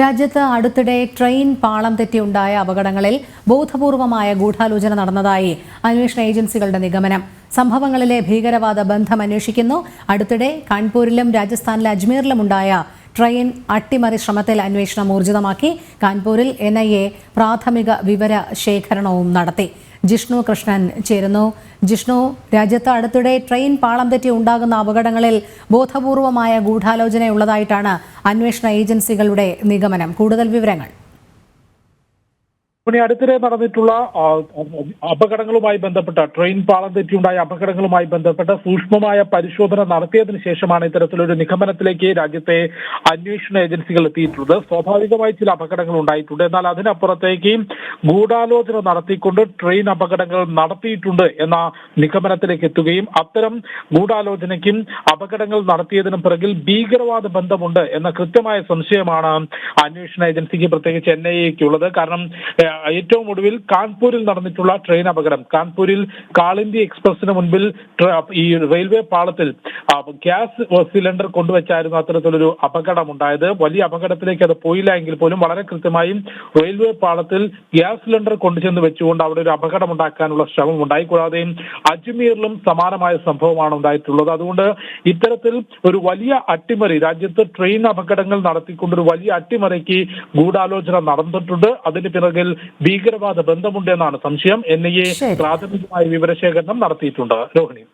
രാജ്യത്ത് അടുത്തിടെ ട്രെയിൻ പാളം തെറ്റിയുണ്ടായ അപകടങ്ങളിൽ ബോധപൂർവമായ ഗൂഢാലോചന നടന്നതായി അന്വേഷണ ഏജൻസികളുടെ നിഗമനം. സംഭവങ്ങളിലെ ഭീകരവാദ ബന്ധം അന്വേഷിക്കുന്നു. അടുത്തിടെ കാൺപൂരിലും രാജസ്ഥാനിലെ അജ്മീറിലും ഉണ്ടായ ട്രെയിൻ അട്ടിമറി ശ്രമത്തിൽ അന്വേഷണം ഊർജിതമാക്കി. കാൺപൂരിൽ എൻ പ്രാഥമിക വിവര ശേഖരണവും നടത്തി. ജിഷ്ണു കൃഷ്ണൻ ചേരുന്നു. ജിഷ്ണു രാജ്യത്ത് അടുത്തിടെ ട്രെയിൻ പാളം തെറ്റി ഉണ്ടാകുന്ന അപകടങ്ങളിൽ ബോധപൂർവമായ ഗൂഢാലോചനയുള്ളതായിട്ടാണ് അന്വേഷണ ഏജൻസികളുടെ നിഗമനം. കൂടുതൽ വിവരങ്ങൾ. ഇനി അടുത്തിടെ നടന്നിട്ടുള്ള അപകടങ്ങളുമായി ബന്ധപ്പെട്ട ട്രെയിൻ പാളം തെറ്റിയുണ്ടായ അപകടങ്ങളുമായി ബന്ധപ്പെട്ട സൂക്ഷ്മമായ പരിശോധന നടത്തിയതിനു ശേഷമാണ് ഇത്തരത്തിലൊരു നിഗമനത്തിലേക്ക് രാജ്യത്തെ അന്വേഷണ ഏജൻസികൾ എത്തിയിട്ടുള്ളത്. സ്വാഭാവികമായി ചില അപകടങ്ങൾ ഉണ്ടായിട്ടുണ്ട്. എന്നാൽ അതിനപ്പുറത്തേക്ക് ഗൂഢാലോചന നടത്തിക്കൊണ്ട് ട്രെയിൻ അപകടങ്ങൾ നടത്തിയിട്ടുണ്ട് എന്ന നിഗമനത്തിലേക്ക് എത്തുകയും അത്തരം ഗൂഢാലോചനയ്ക്കും അപകടങ്ങൾ നടത്തിയതിനും പിറകിൽ ഭീകരവാദ ബന്ധമുണ്ട് എന്ന കൃത്യമായ സംശയമാണ് അന്വേഷണ ഏജൻസിക്ക് പ്രത്യേകിച്ച് എൻ ഐ എക്കുള്ളത് കാരണം ഏറ്റവും ഒടുവിൽ കാൺപൂരിൽ നടന്നിട്ടുള്ള ട്രെയിൻ അപകടം. കാൺപൂരിൽ കാളിന്തി എക്സ്പ്രസിന് മുൻപിൽ ഈ റെയിൽവേ പാളത്തിൽ ഗ്യാസ് സിലിണ്ടർ കൊണ്ടുവച്ചായിരുന്നു അത്തരത്തിലൊരു അപകടം ഉണ്ടായത് വലിയ അപകടത്തിലേക്ക് അത് പോയില്ല എങ്കിൽ പോലും വളരെ കൃത്യമായും റെയിൽവേ പാളത്തിൽ ഗ്യാസ് സിലിണ്ടർ കൊണ്ടുചെന്ന് വെച്ചുകൊണ്ട് അവിടെ ഒരു അപകടം ഉണ്ടാക്കാനുള്ള ശ്രമം ഉണ്ടായി കൂടാതെ അജ്മീറിലും സമാനമായ സംഭവമാണ് ഉണ്ടായിട്ടുള്ളത്. അതുകൊണ്ട് ഇത്തരത്തിൽ ഒരു വലിയ അട്ടിമറി രാജ്യത്ത് ട്രെയിൻ അപകടങ്ങൾ നടത്തിക്കൊണ്ട് ഒരു വലിയ അട്ടിമറിക്ക് ഗൂഢാലോചന നടന്നിട്ടുണ്ട്. അതിന് പിറകിൽ ഭീകരവാദ ബന്ധമുണ്ട് എന്നാണ് സംശയം എൻ ഐ എ പ്രാഥമികമായ വിവരശേഖരണം നടത്തിയിട്ടുണ്ട്. രോഹിണി.